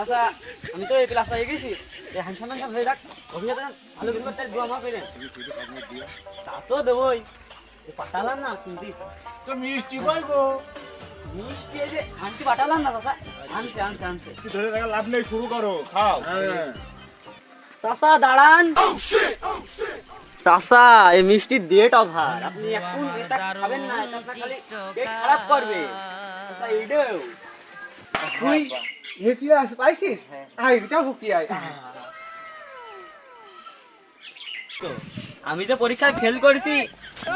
আচ্ছা আমি তো এই ক্লাস পেয়ে গেছি এই হ্যান্ডসাম হ্যান্ডসাম হয়ে যাক অভিনেতা ভালো কিছু করতে দোয়া মা পেলেন চা তো দেবই। পাঠালাম না কিন্তু। তো মিষ্টি পাইবো। মিষ্টি এই যে আনছি পাঠালাম না চাচা। আনছে আনছে আনছে। ধরে থাকা লাভ নেই শুরু করো। খাও। চাচা দাঁড়ান। চাচা এই মিষ্টির ডেট অভার আপনি এখন এটা খাবেন না এটা আপনার খালি খারাপ করবে। এইটাও তুই এ ক্লাস পাইছিস? আই এটা হুকি আমি তো পরীক্ষায় ফেল করেছি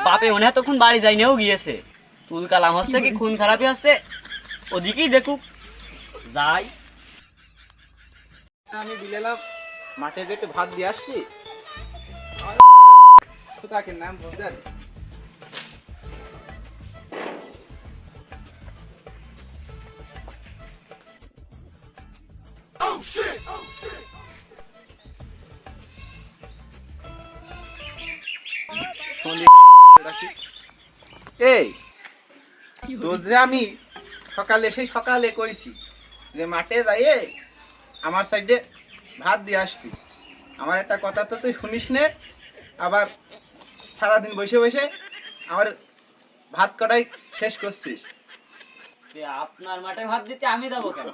বাপে মনে হয় তখন বাড়ি যাই নেও গিয়েছে। তুল কালাম হচ্ছে কি খুন খারাপই হচ্ছে ওদিকেই দেখুক। যাই। আমি বিলালাম মাঠে যেতে ভাত দিয়ে আসছি তাকে নাম বুঝলেন এই যে আমি সকালে সেই সকালে কইছি যে মাঠে যাইয়ে আমার সাইডে ভাত দিয়ে আসবি। আমার একটা কথা তো তুই শুনিস নে আবার সারাদিন বসে বসে আমার ভাত কটাই শেষ করছিস? যে আপনার মাঠে ভাত দিতে আমি যাব কেন?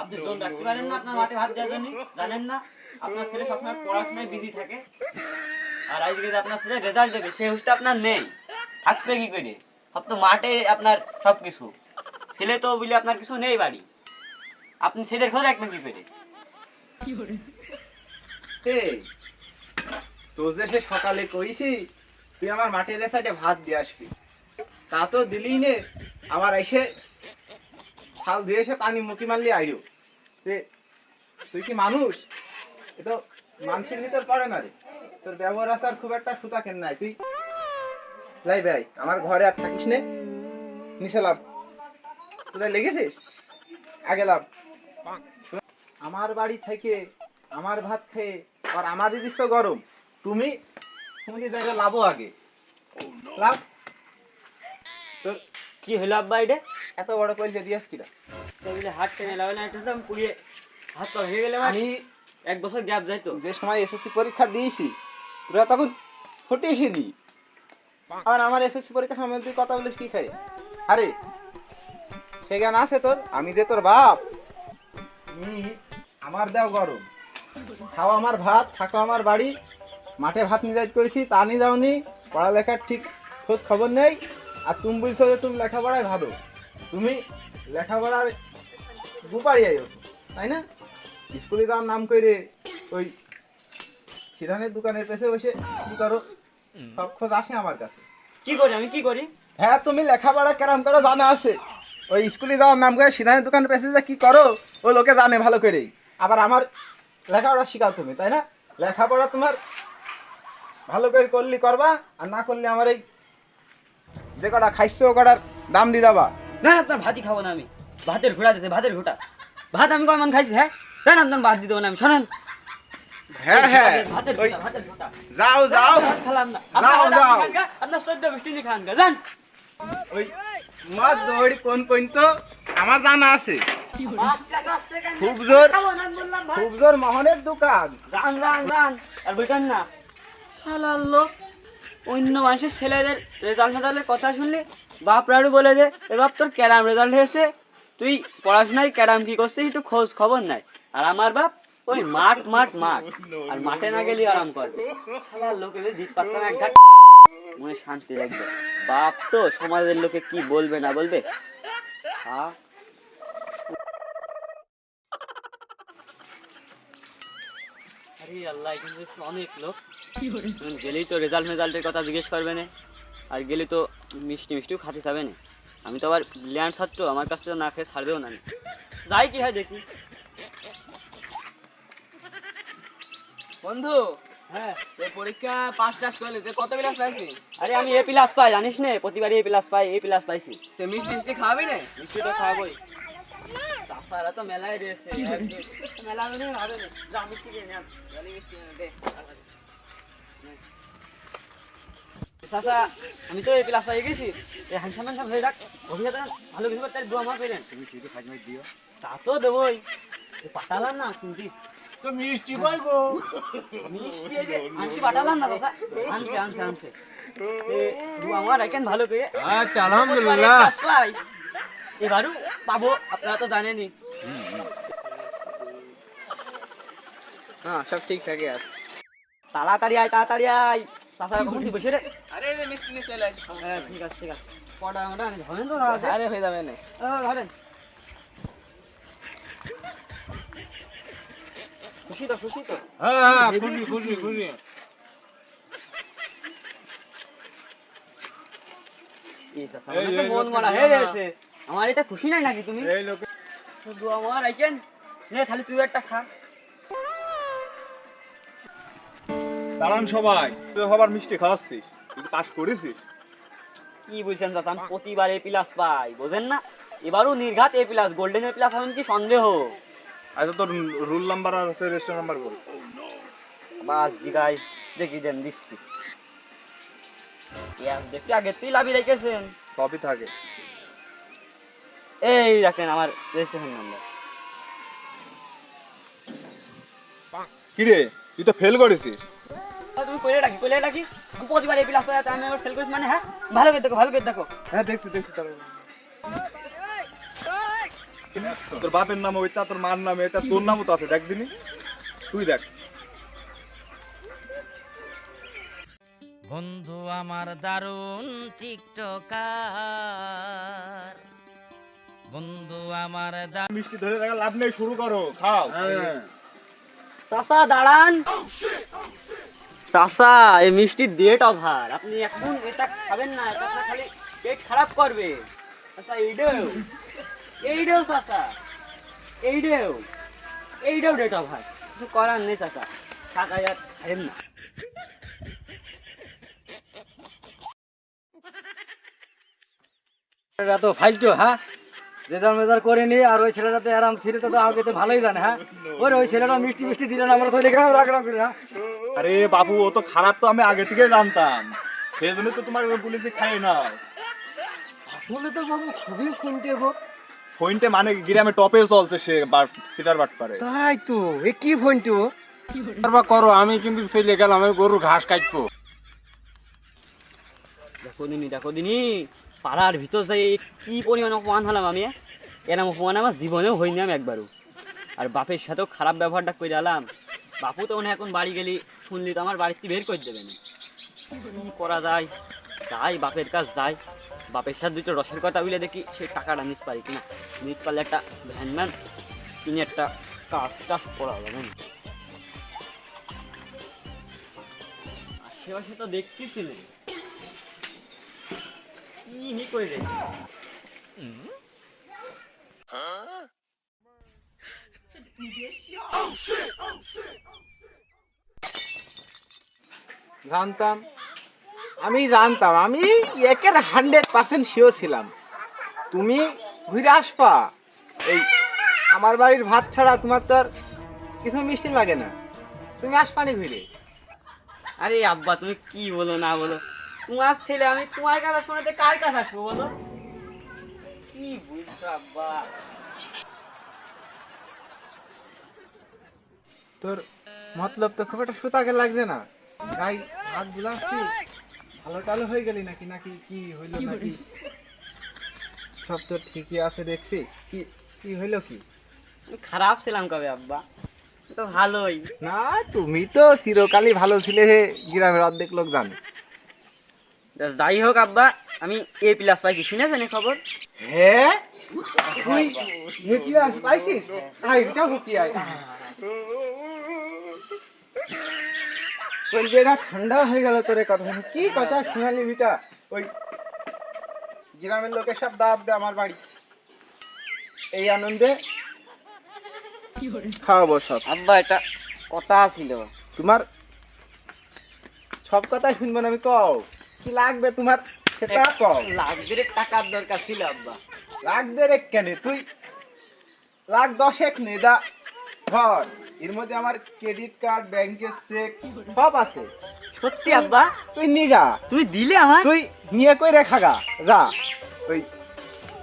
আপনি জোর রাখতে পারেন না আপনার মাঠে ভাত দেওয়ার জন্য জানেন না? আপনার ছেলে সবসময় পড়াশোনায় বিজি থাকে। আর আজকে যে আপনার ছেলে রেজাল্ট দেবে সেই হুশটা আপনার নেই। থাকবে কি করে? সব তো মাঠে আপনার সব কিছু ছেলে তো বলে আপনার কিছু নেই বাড়ি। আপনি ছেলের খোঁজ রাখবেন কি করে? এই তো যে সে সকালে কইছি, তুই আমার মাঠে যে সাইডে ভাত দিয়ে আসবি। তা তো দিলি নে। আমার এসে থাল ধুয়ে এসে পানি মুখি মারলি আইডিও। তুই কি মানুষ? এ তো মানুষের ভিতর পড়ে না রে। তোর ব্যবহার আচার খুব একটা সুতা কেন নাই? তুই লাই ভাই, আমার ঘরে আর থাকিস নে। নিচে লাভ। কোথায় লেগেছিস? আগে লাভ। আমার বাড়ি থেকে আমার ভাত খেয়ে, আর আমার দিদিস গরম তুমি তুমি যে জায়গায় লাভো আগে। লাভ তোর কি হলো আব্বা এটা? এত বড় কইল দিয়াস কিরা? তো বলে হাত টেনে লাগাই না এটা তো আমি পুড়িয়ে হাত পা হয়ে গেলে আমি এক বছর গ্যাপ যাই তো যে সময় এসএসসি পরীক্ষা দিয়েছি তোরা তখন ফুটিয়েছি দি আর আমার এসএসসি পরীক্ষার সময় তুই কথা বলিস কি খাই? আরে সে জ্ঞান আছে তোর? আমি যে তোর বাপ। আমার দেও গরম। খাও আমার ভাত থাকো আমার বাড়ি। মাঠে ভাত নিয়ে করেছি তা নিয়ে যাওনি পড়ালেখার ঠিক খোঁজ খবর নেই আর তুমি বলছো যে তুমি লেখাপড়ায় ভালো। তুমি লেখাপড়ার গুপারি আইছো তাই না? স্কুলে যাওয়ার নাম করে ওই সিধানের দোকানের পেছে বসে কি করো? সব খোঁজ আসে আমার কাছে। কি করি আমি? কি করি? হ্যাঁ তুমি লেখাপড়া কেরাম করো জানা আছে। ওই স্কুলে যাওয়ার নাম করে সিধানের দোকানের পেছে যে কি করো ও লোকে জানে ভালো করেই আবার আমার লেখাপড়া শিখাও তুমি তাই না? লেখাপড়া তোমার ভালো করে করলি করবা আর না করলে আমার এই যে কটা খাইছো কটার দাম দিয়ে যাবা না আপনার ভাতই খাব না আমি। ভাতের ঘোড়া দিতে ভাতের ঘোটা। ভাত আমি কয়মান খাইছি হ্যাঁ? না আপনার ভাত দিতে না আমি শোনেন। হ্যাঁ হ্যাঁ। যাও যাও। ভাত খেলাম না। যাও, যাও। আপনার চোদ্দ বৃষ্টি নিয়ে খান গা, যান। ওই মাছ দৌড়ি কোন কোন তো আমার জানা আছে? খুব জোর খাব জোর মোহনের দোকান। যান আর বইটান না অন্য মানুষের ছেলেদের রেজাল্ট মেজাল্টের কথা শুনলে বাপরারও বলে যে এ বাপ, তোর ক্যারাম রেজাল্ট হয়েছে। তুই পড়াশোনায় ক্যারাম কি করছিস? একটু খোঁজ খবর নাই আর আমার বাপ, ওই মাঠ মাঠ মাঠ। আর মাঠে না গেলে আরাম কর। শালার লোকে যে জিত পারতাম এক মনে শান্তি লাগবে। বাপ তো সমাজের লোকে কি বলবে না বলবে? হ্যাঁ আল্লাহ এখানে অনেক লোক। গেলেই তো রেজাল্ট মেজাল্টের কথা জিজ্ঞেস করবে না। আর গেলে তো মিষ্টি মিষ্টিও খাতে যাবে না। আমি তো আবার ব্রিলিয়ান্ট ছাত্র আমার কাছ থেকে না খেয়ে ছাড়বেও না যাই কি হয় দেখি। বন্ধু হ্যাঁ। এই পরীক্ষা পাস টাস করলি কত পাইছি আরে আমি এ প্লাস পাই জানিস না? প্রতিবারই এ প্লাস পাই এ প্লাস পাইছি। মিষ্টি মিষ্টি খাওয়াবি না? মিষ্টি তো খাওয়াবই। তাছাড়া তো মেলায় রয়েছে। মেলা মানে হবে না যা মিষ্টি কিনে আন। জলি মিষ্টি দে। চাচা আমি তো এই ক্লাস হয়ে গেছি। এই হ্যান্ডসাম হ্যান্ডসাম হয়ে যাক। অভিজ্ঞতা ভালো কিছু করতে দু আমার পেলেন তুমি সিটি খাই মাই দিও। তা তো দেবই। পাঠালাম না কিন্তু। তো মিষ্টি কই গো। মিষ্টি এই যে আনছি পাঠালাম না চাচা। আনছে আনছে আনছে। এ, দু আমার রাখেন ভালো করে। আচ্ছা পাই। এবারও পাবো আপনারা তো জানেনই। হ্যাঁ সব ঠিক থাকে আছে তাড়াতাড়ি আয় তাড়াতাড়ি আয়। চাচা কখন বসে রে? আরে এই মিষ্টি নিয়ে চলে আসি হ্যাঁ ঠিক আছে ঠিক আছে। কটা আমরা ধরেন তো আরে হয়ে যাবে না। ধরেন। খুশি তো খুশি তো। হ্যাঁ হ্যাঁ খুশি খুশি খুশি মন মরা হয়ে গেছে। আমার এটা খুশি নাই নাকি তুমি? এই লোকে শুধু আমার আইকেন নে তাহলে তুই একটা খা। দাঁড়ান সবাই তুই সবার মিষ্টি খাওয়াচ্ছিস তুই পাস করেছিস? কি বলছেন আমি প্রতিবার এ প্লাস পাই বোঝেন না? এবারও নির্ঘাত A plus golden A plus হবেন কি সন্দেহ? আচ্ছা তোর রুল নাম্বার আর হচ্ছে রেজিস্টার নাম্বার বল। বাস জিগাই দেখি দেন দিচ্ছি। দেখছি আগে তুই লাভি রেখেছেন। সবই থাকে। এই দেখেন আমার রেজিস্ট্রেশন নাম্বার কিরে তুই তো ফেল করেছিস। তুমি কইলে ডাকি কইলে ডাকি আমি প্রতিবার এই প্লাস পাই আমি আবার ফেল করিস মানে হ্যাঁ? ভালো করে দেখো ভালো করে দেখো। হ্যাঁ দেখছি দেখছি তার তোর বাপের নাম ওইটা তোর মার নাম এটা তোর নামও তো আছে দেখ দিনি। তুই দেখ। বন্ধু আমার দারুণ টিকটকার। বন্ধু আমার দা মিষ্টি ধরে রাখা লাভ নেই শুরু করো খাও। চাচা দাঁড়ান। চাচা এই মিষ্টির ডেট ওভার আপনি এখন এটা খাবেন না এটা আপনার খালি পেট খারাপ করবে। চাচা এইটাও এইটাও চাচা। এইটাও এইটাও ডেট ওভার কিছু করার নেই চাচা। থাকা যাক খাবেন না। এটা তো ফাইলটো হ্যাঁ? রেজাল্ট মেজাল্ট করেনি আর ওই ছেলেটা তো আরাম ছেলেটা তো আগে তো ভালোই জানে হ্যাঁ? ওই ওই ছেলেটা মিষ্টি মিষ্টি দিলেন আমরা তো এখানে রাখলাম করে হ্যাঁ? আরে বাবু ও তো খারাপ তো আমি আগে থেকে জানতাম। সেই জন্য তো তোমার পুলিশে খাই না আসলে তো বাবু খুবই শুনতে গো। ফোনটে মানে গ্রামে টপে চলছে সে সিটার বাট পারে তাই তো এ কি ফোনটো করো আমি কিন্তু চলে গেলাম আমি গরুর ঘাস কাটবো। দেখো দিনি দেখো দিনি পাড়ার ভিতর যাই কি পরিমাণ অপমান হলাম আমি এরম অপমান আমার জীবনেও হয়নি আমি একবারও। আর বাপের সাথেও খারাপ ব্যবহারটা করে আলাম বাপু তো মনে এখন বাড়ি গেলি, শুনলি তো আমার বাড়িতে বের করে দেবে না। কি করা যায়? যাই, বাপের কাজ যাই। বাপের সাথে দুটো রসের কথা বলে দেখি সেই টাকাটা নিতে পারি কিনা। নিতে পারলে একটা ভ্যান ম্যান কিনে একটা কাজ টাজ করা যাবে না। আশেপাশে তো দেখতেছি না। কি রে জানতাম। আমি জানতাম। আমি একের হান্ড্রেড পার্সেন্ট শিওর ছিলাম। তুমি ঘুরে আসবা। এই আমার বাড়ির ভাত ছাড়া তোমার তো আর কিছু মিষ্টি লাগে না। তুমি আসবানি ঘুরে। আরে আব্বা তুমি কি বলো না বলো। তোমার ছেলে আমি তোমার কথা শোনাতে কার কাছে আসব বলো? কি তোর মতলব তো খুব একটা সুতাকে লাগছে না। গাই হাত বুলাচ্ছি ভালো টালো হয়ে গেলি নাকি নাকি কি হইল নাকি? সব তো ঠিকই আছে দেখছি। কি কি হইল কি? খারাপ ছিলাম কবে আব্বা? তো ভালোই। না তুমি তো চিরকালই ভালো ছিলে হে গ্রামের অর্ধেক লোক জানে। যাই হোক আব্বা আমি এ প্লাস পাইছি শুনেছেন এই খবর? হ্যাঁ তুই হে কি পাইছিস? আই এটা হুকি আই কলজেটা ঠান্ডা হয়ে গেল তোরে কথা। কি কথা শোনালি বিটা ওই গ্রামের লোকের সব দাওয়াত দে আমার বাড়ি। এই আনন্দে খাওয়াবো সব। আব্বা এটা কথা ছিল। তোমার সব কথা শুনব না আমি কও। কি লাগবে তোমার? সেটা কও। লাগবে রে টাকার দরকার ছিল আব্বা। লাখ দেড়েক কেন? তুই লাখ দশেক নে দা। ধর এর মধ্যে আমার ক্রেডিট কার্ড ব্যাংকের চেক সব আছে। সত্যি আব্বা? তুই নিগা। তুমি দিলে আমার? তুই নিয়ে কই রেখা গা? যা। ওই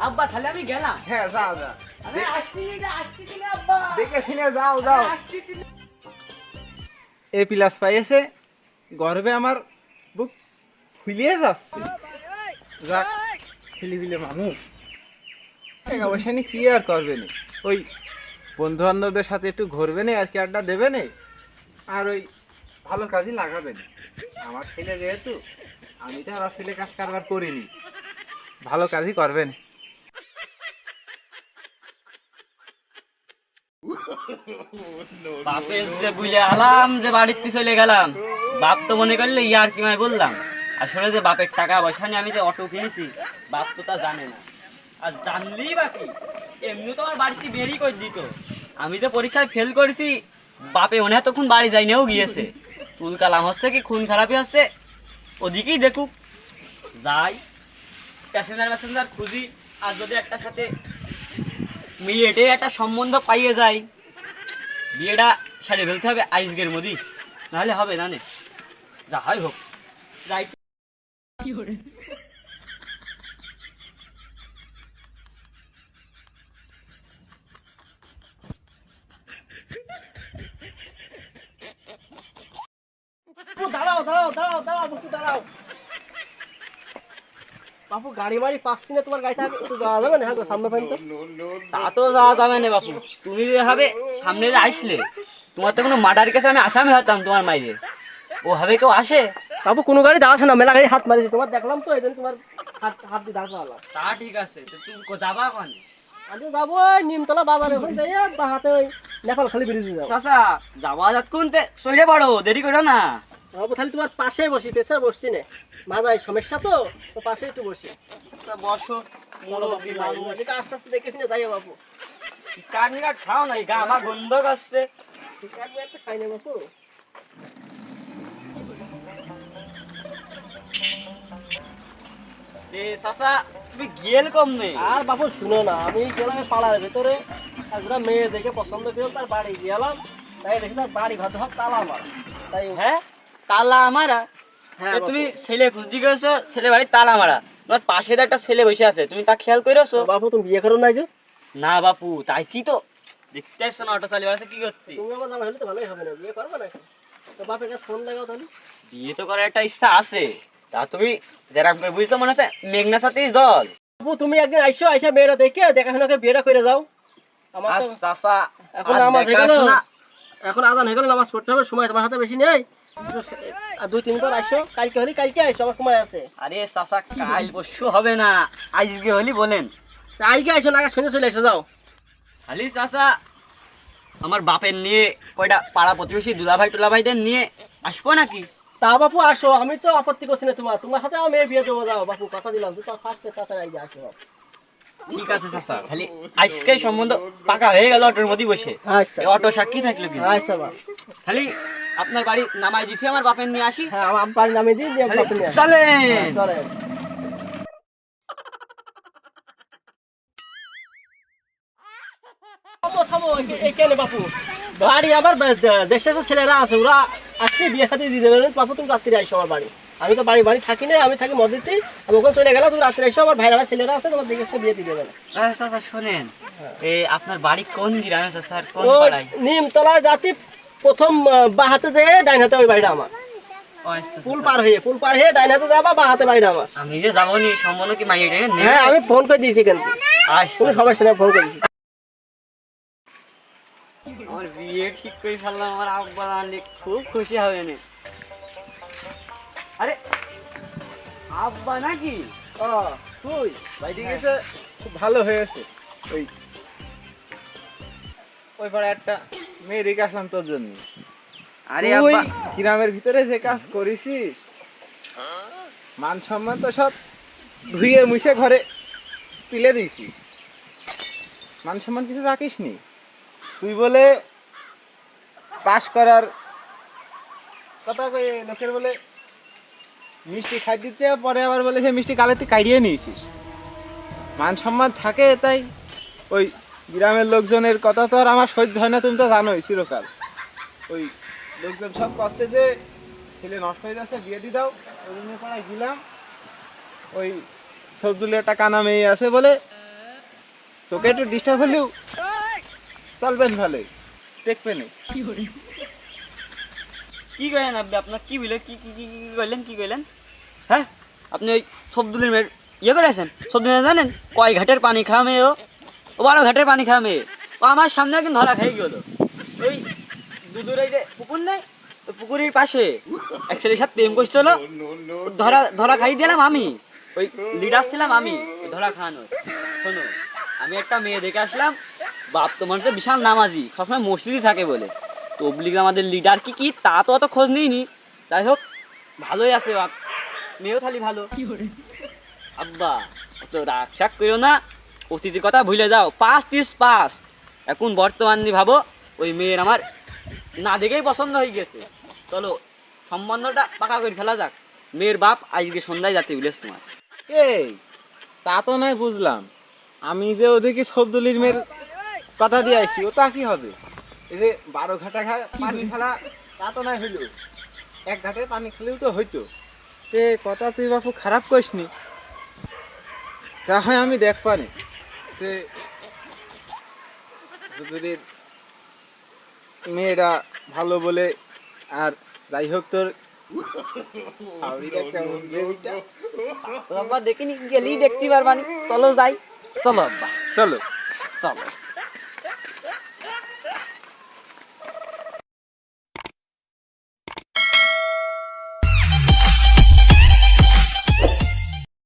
আব্বা তাহলে আমি গেলাম। হ্যাঁ যা যা। আমি আসছি আসছি আব্বা। দেখে শুনে যাও যাও। এ প্লাস পাইয়েছে। গর্বে আমার বুক ফুলিয়ে যাচ্ছে। যাক ছেলে দিলে মানুষ টাকা পয়সা নিয়ে কি আর করবে না? ওই বন্ধু বান্ধবদের সাথে একটু ঘুরবে না আর কি আড্ডা দেবে না? আর ওই ভালো কাজই লাগাবে না। আমার ছেলে যেহেতু আমি তো আর আসলে কাজ কারবার করিনি। ভালো কাজই করবে না। বাপের যে বুঝলে আলাম যে বাড়িতে চলে গেলাম বাপ তো মনে করলে ইয়ার কি মাই বললাম। আসলে যে বাপের টাকা পয়সা নিয়ে আমি যে অটো কিনেছি, বাপ তো তা জানে না। আর জানলেই বাকি এমনি তো আমার বাড়িতে বেরই করে দিত। আমি যে পরীক্ষায় ফেল করেছি, বাপে মনে হয় তখন বাড়ি যাইনেও গিয়েছে। তুল কালাম হচ্ছে কি, খুন খারাপই হচ্ছে, ওদিকেই দেখুক। যাই প্যাসেঞ্জার প্যাসেঞ্জার খুঁজি, আর যদি একটা সাথে মেয়েটে একটা সম্বন্ধ পাইয়ে যাই, বিয়েটা সারে ফেলতে হবে আইসগের মধ্যেই। নাহলে হবে না নে। যা হয় হোক। যাই। দাঁড়াও দাঁড়াও দাঁড়াও দাঁড়াও একটু দাঁড়াও। বাপু গাড়ি মারি পাচ্ছি না তোমার গাড়িটা একটু যাওয়া যাবে না হ্যাঁ গো, সামনে পাইন তো তা তো যাওয়া যাবে না বাপু। তুমি যে হবে সামনে যে আসলে তোমার তো কোনো মার্ডার কেসে আমি আসামি হতাম তোমার মাইরে। ও হবে কেউ আসে? বাবু কোনো গাড়ি দাঁড়াচ্ছে না মেলা গাড়ি হাত মারিছে তোমার দেখলাম তো এই জন্য তোমার হাত হাত দিয়ে দাঁড় করালাম। তা ঠিক আছে তুমি কো- যাবা কোন? আমি যাব নিমতলা বাজারে ওখানে যাই বা হাতে ওই নেপাল খালি ব্রিজে যাব চাচা যাওয়া যাক কোনতে? সইরে পড়ো দেরি করো না। বাবু তাহলে তোমার পাশেই বসি পেছনে বসছি না। মাথায় সমস্যা তো তো পাশে একটু বসি। বসো। মুরব্বি মানুষ আস্তে আস্তে দেখে শুনে যাই বাবু। কাট খাও নাই গা আমার গন্ধ আছে খাই না বাপু এ চাচা তুমি গেল কম নেই। আর বাপু শুনো না আমি গেলাম পাড়ার ভেতরে। একটা মেয়ে দেখে পছন্দ করলাম তার বাড়ি গেলাম। তাই দেখি তার বাড়ি ঘর ধর তালা আমার তাই হ্যাঁ? তালা আমারা হ্যাঁ তুমি ছেলে খুঁজতে গেছো ছেলে বাড়ি তালা মারা। তোমার পাশে তো একটা ছেলে বসে আছে তুমি তা খেয়াল করেছ বাপু। তুমি বিয়ে করো নাই যে? না বাপু তাই কি তো? দেখতে আসছো না অটো চালিয়ে বেড়াতে কি করতে? তুমি আমার জামা হলে তো ভালোই হবে না বিয়ে করবে না তো বাপের কাছে ফোন লাগাও তাহলে। বিয়ে তো করার একটা ইচ্ছা আছে। তা তুমি যেরকম বুঝছ মনে মেঘনার সাথেই জল। বাপু তুমি একদিন আইসো আইসা মেয়েরা দেখে দেখাশোনা করে যাও। আমার তো চাচা এখন দেখাশোনা- এখন আজান হয়ে গেল নামাজ পড়তে হবে সময় তোমার হাতে বেশি নেই। দুই তিনবার আইসো কালকে হলে কালকে আইসো আমার সময় আছে। আরে চাচা কাল পরশু হবে না আজকে হলি বলেন। আজকে আইসো না শুনে চলে এসো যাও। খালি চাচা আমার বাপের নিয়ে কয়টা পাড়া প্রতিবেশী দুলাভাই টুলাভাইদের নিয়ে আসব নাকি? তা বাপু আসো আমি তো আপত্তি করছি না তোমার। তোমার হাতে আমি বিয়ে দেবো যাও বাপু কথা দিলাম। তো তার ফার্স্টে তাড়াতাড়ি আইজা আসো। ঠিক আছে চাচা। খালি আজকে সম্বন্ধ পাকা হয়ে গেল অটোর মধ্যে বসে। আচ্ছা। অটো সাক্ষী থাকল কিন্তু। আচ্ছা বাপ। খালি আপনার বাড়ি নামাই দিচ্ছি আমার বাপের নিয়ে আসি। হ্যাঁ আমার বাড়ি নামিয়ে দিই চলে চলে থামো থামো কেন বাপু। বাড়ি আবার দেশের ছেলেরা আছে ওরা আজকে বিয়ে সাথে দিয়ে দেবে বাপু তুমি রাত্রে আইসো আমার বাড়ি। আমি তো বাড়ি বাড়ি থাকি না আমি থাকি মসজিদে। আমি ওখানে চলে গেলাম তুমি রাত্রে আইসো আমার ভাইরা ছেলেরা আছে তোমার দেখে বিয়ে দিয়ে দেবে আচ্ছা চাচা শোনেন। এই আপনার বাড়ি কোন গ্রামে চাচা আর কোন পাড়ায়? নিমতলা জাতি প্রথম বাঁ হাতে ডাইন হাতে ওই বাড়িটা আমার। আচ্ছা, পুল পার হয়ে পুল পার হয়ে ডাইন হাতে যাবা বাঁ হাতে বাড়িটা আমার। আমি যে যাব নি সম্বন্ধ কি মাইয়ে হ্যাঁ আমি ফোন করে দিয়েছি কিন্তু। আচ্ছা। কোনো সমস্যা নেই ফোন করে দিয়েছি। আমার বিয়ে ঠিক করে ফেললাম আমার আব্বা জানলে খুব খুশি হবে না। আরে আব্বা নাকি? ও তুই বাইরে গেছে খুব ভালো হয়েছে। ওই ওই পাড়ে একটা মেয়ে রেখে আসলাম তোর জন্য। আরে আব্বা। গ্রামের ভিতরে যে কাজ করেছিস মান সম্মান তো সব ধুয়ে মুছে ঘরে তুলে দিয়েছিস। মান সম্মান কিছু রাখিস নি তুই বলে পাস করার কথা কয়ে লোকের বলে মিষ্টি খাই দিচ্ছে, পরে আবার বলে সে মিষ্টি কালে তুই কাড়িয়ে নিয়েছিস। মান সম্মান থাকে তাই ওই গ্রামের লোকজনের কথা তো আর আমার সহ্য হয় না, তুমি তো জানোই চিরকাল। ওই লোকজন সব করছে যে ছেলে নষ্ট হয়ে যাচ্ছে, বিয়ে দিয়ে দাও, ওই জন্য পাড়ায় গেলাম। ওই সবদুলে একটা কানা মেয়ে আছে বলে তোকে একটু ডিস্টার্ব হলেও চলবেন ভালোই দেখবেন কি কইলেন আপনি? আপনার কি বলে কি কি কি কি কইলেন? কি কইলেন? হ্যাঁ? আপনি ওই সবদুলের মেয়ের ইয়ে করেছেন সবদুলের জানেন? কয় ঘাটের পানি খাওয়া মেয়ে ও? বারো ঘাটের পানি খাওয়া মেয়ে। ও আমার সামনে একদিন ধরা খেয়ে গেল। ওই দুদূর এই যে পুকুর নেই? পুকুরের পাশে। এক ছেলের সাথে প্রেম করছিল ধরা ধরা খাই দিলাম আমি। ওই লিডার ছিলাম আমি। ধরা খাওয়ানো শোনো আমি একটা মেয়ে দেখে আসলাম। বাপ তো তো বিশাল নামাজি সবসময় মসজিদই থাকে বলে। তবলিগ আমাদের লিডার কি কি তা তো অত খোঁজ নিইনি। যাই হোক ভালোই আছে বাপ। মেয়েও থালি ভালো। আব্বা অত রাগ শাক করো না। অতীতের কথা ভুলে যাও। পাস তিস পাস এখন বর্তমান নিয়ে ভাবো ওই মেয়ের আমার না দেখেই পছন্দ হয়ে গেছে। চলো সম্বন্ধটা পাকা করে ফেলা যাক। মেয়ের বাপ আজকে সন্ধ্যায় যাতে বিলেস তোমার। এই তা তো নয় বুঝলাম। আমি যে ওদিকে সবদুলির মেয়ের কথা দিয়ে আইছি ও তা কি হবে? এই যে বারো ঘাটা পানি খেলা তা তো নয় হইল এক ঘাটের পানি খেলেও তো হইতো। তে কথা তুই বাপু খারাপ করিসনি যা হয় আমি দেখ পানি তে সবদুলির মেয়েরা ভালো বলে আর যাই হোক তোর দেখিনি গেলেই দেখতে পারবানি। চলো যাই। চলো আব্বা। চলো। চলো।